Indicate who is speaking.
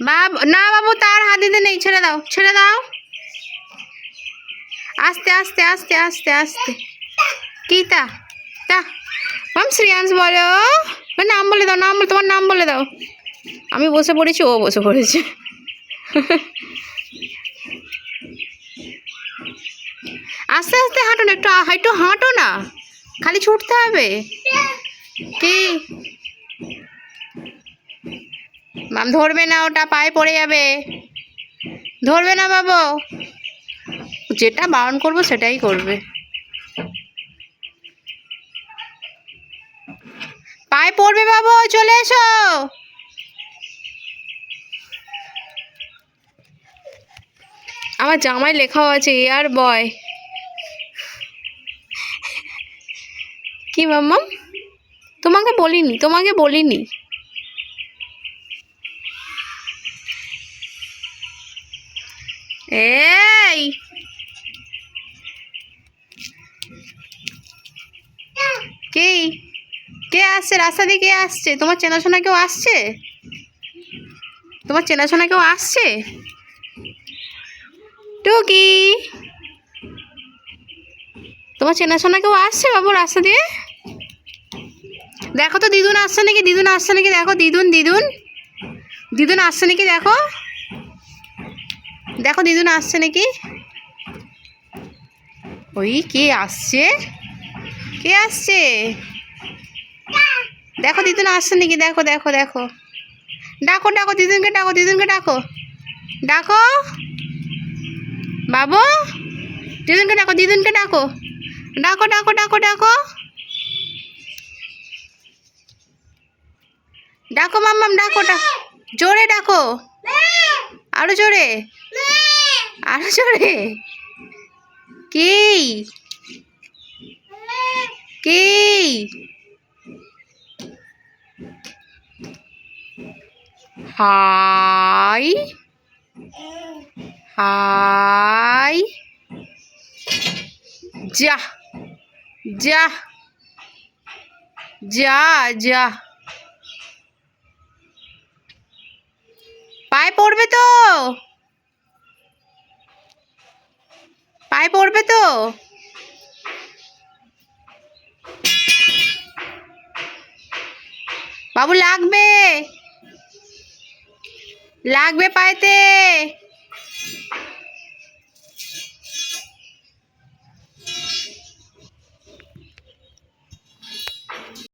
Speaker 1: বাব, না বাবু, তার হাত দিতে নেই, ছেড়ে দাও ছেড়ে দাও। আস্তে আস্তে আস্তে আস্তে আস্তে। কি তা তা মাম শ্রেয়াংশ বলো। নাম বলে দাও, নাম বলে, তোমার নাম বলে দাও। আমি বসে পড়েছি, ও বসে পড়েছে। আস্তে আস্তে হাঁটো না, একটু একটু হাঁটো না। খালি ছুটতে হবে। কি? ধরবে না, ওটা পায়ে পড়ে যাবে। ধরবে না বাবু। যেটা বারণ করব সেটাই করবে। পায়ে পড়বে বাবু, চলে এসো। আমার জামায় লেখাও আছে এয়ার বয়। কি মাম্মাম তোমাকে বলিনি তোমাকে বলিনি। এই। কে? কে আসছে? রাস্তা দিয়ে কে আসছে? তোমার চেনাশোনা কেউ আসছে? তোমার চেনাশোনা কেউ আসছে? টুকি। তোমার চেনাশোনা কেউ আসছে বাবু রাস্তা দিয়ে? দেখো তো, দিদুন আসছে নাকি? দিদুন আসছে নাকি? দেখো, দিদুন দিদুন। দিদুন আসছে নাকি? দেখো। দেখো দিদুন আসছে নাকি? ওই কে আসছে? কে আসছে? দেখো দিদুন আসছে নাকি? দেখো দেখো দেখো। ডাকো ডাকো, দিদুনকে ডাকো দিদুনকে ডাকো। ডাকো। বাবু, দিদুনকে ডাকো দিদুনকে ডাকো। ডাকো ডাকো ডাকো ডাকো। ডাকো, মাম্মাম, ডাকো ডাকো জোরে ডাকো। আরও জোরে। আরও জোরে। কি কি হাই। হাই। যা। যা। যা যা। পায়ে পড়বে তো? পায়ে পড়বে তো? বাবু লাগবে। লাগবে পায়েতে।